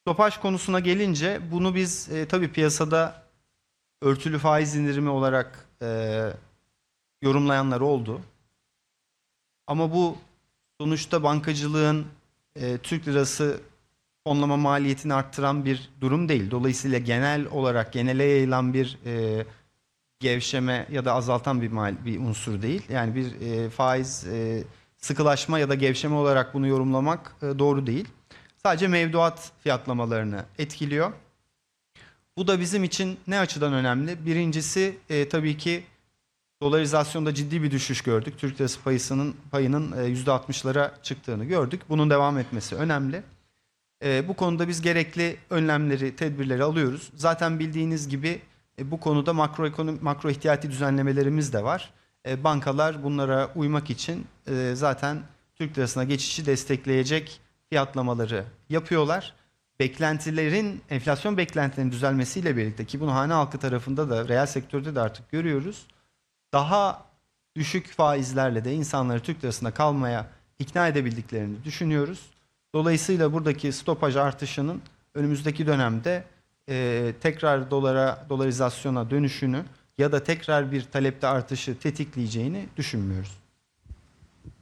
Stopaj konusuna gelince bunu biz e, tabii piyasada örtülü faiz indirimi olarak e, yorumlayanlar oldu. Ama bu sonuçta bankacılığın e, Türk lirası fonlama maliyetini arttıran bir durum değil. Dolayısıyla genel olarak genele yayılan bir e, gevşeme ya da azaltan bir mal, bir unsur değil. Yani bir e, faiz e, sıkılaşma ya da gevşeme olarak bunu yorumlamak e, doğru değil. Sadece mevduat fiyatlamalarını etkiliyor. Bu da bizim için ne açıdan önemli? Birincisi e, tabii ki dolarizasyonda ciddi bir düşüş gördük. Türk lirası payısının payının e, %60'lara çıktığını gördük. Bunun devam etmesi önemli. E, bu konuda biz gerekli önlemleri, tedbirleri alıyoruz. Zaten bildiğiniz gibi e, bu konuda makro ekonomi, makro ihtiyati düzenlemelerimiz de var. E, bankalar bunlara uymak için e, zaten Türk lirasına geçişi destekleyecek fiyatlamaları yapıyorlar. Beklentilerin, enflasyon beklentilerinin düzelmesiyle birlikte ki bunu hane halkı tarafında da reel sektörde de artık görüyoruz. Daha düşük faizlerle de insanları Türk lirasında kalmaya ikna edebildiklerini düşünüyoruz. Dolayısıyla buradaki stopaj artışının önümüzdeki dönemde e, tekrar dolara, dolarizasyona dönüşünü ya da tekrar bir talepte artışı tetikleyeceğini düşünmüyoruz.